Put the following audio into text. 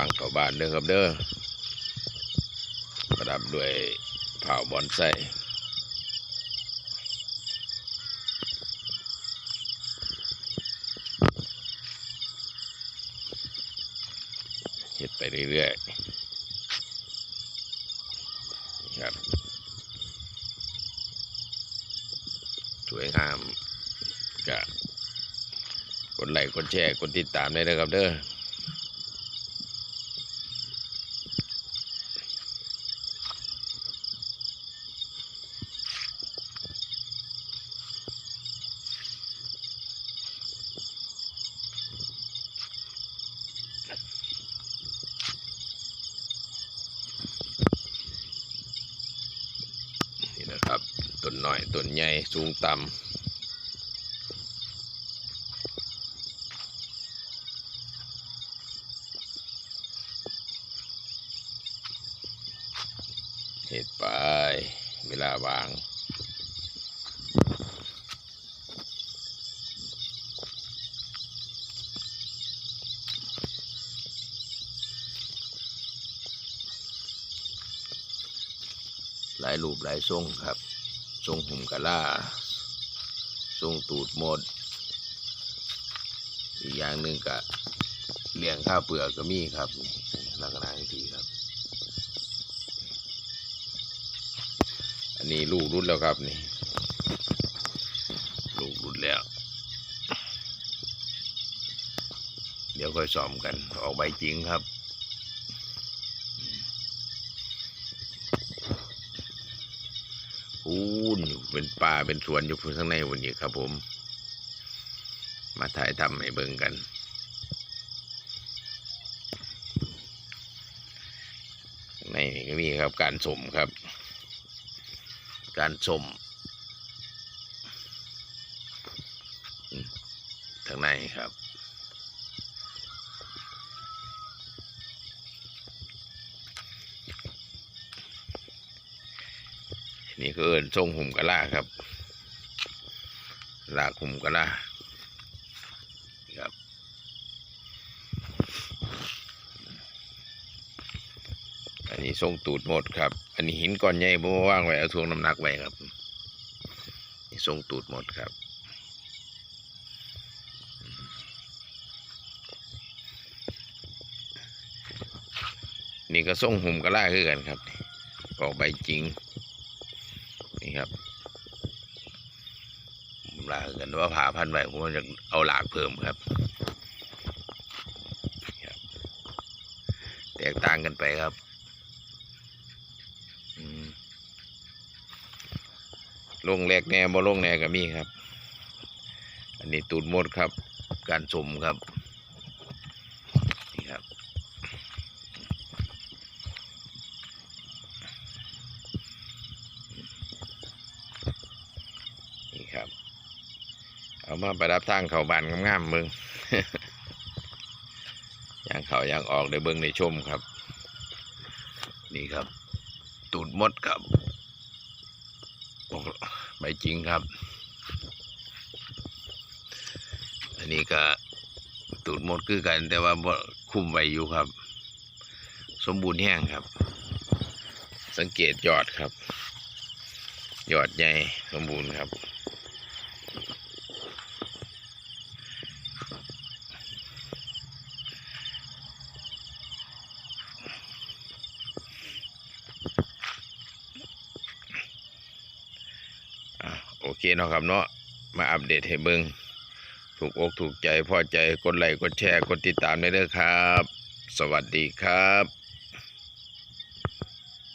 างเข้าบ้านเด้อครับเด้อประดับด้วยเผาบอนไซเฮ็ดไปเรื่อยๆครับ สวยงามกะกดไลค์กดแชร์กดติดตามได้เลยครับเด้อ นี่นะครับ ต้นน้อยต้นใหญ่สูงต่ำเห็ดไปเวลาวางหลายรูปหลายทรงครับ ทรงหุ่มกะล่าทรงตูดหมด อีกอย่างหนึ่งกะเลี้ยงข้าวเปลือกก็มีครับนี่ลักษณะอย่างที่ครับ อันนี้ลูกรุดแล้วครับนี่ ลูกรุดแล้ว เดี๋ยวค่อยซ้อมกันออกใบจริงครับ พูนอยู่เป็นป่าเป็นสวนอยู่ข้างในวันนี้ครับผม มาถ่ายทำให้เบิ่งกันในนี่ก็มีครับการสมครับ การสมอืมทางในครับ นี่ก็เอินทรงหุ่มกะลาครับ ลากหุ่มกะลาครับอันนี้ทรงตูดหมดครับ อันนี้หินก้อนใหญ่บ่ว่างไว้เอาทวงน้ำหนักไว้ครับนี่ทรงตูดหมดครับนี่ก็ทรงหุ่มกะลาคือกันครับ ออกใบจริง นี่ครับลากันว่าผ่าพันใบผมจะเอาหลากเพิ่มครับ แตกต่างกันไปครับลงแรกแน่บ่ลงแน่ก็มีครับ อันนี้ตูดมดครับ การสมครับ นี่ ครับ เอามาประดับทางเขาบานงามๆมืองอย่างเขาอย่างออกได้เบิ้งในชมครับ นี่ครับ ตูดมดครับออกใบจริงครับ อันนี้ก็ตูดมดคือกัน แต่ว่าคุมไว้อยู่ครับ สมบูรณ์แห้งครับ สังเกตยอดครับ ยอดใหญ่สมบูรณ์ครับ เคเนาะครับเนาะมาอัปเดตให้เบิงถูกอกถูกใจพอใจกดไลค์กดแชร์กดติดตามได้เลยครับ สวัสดีครับ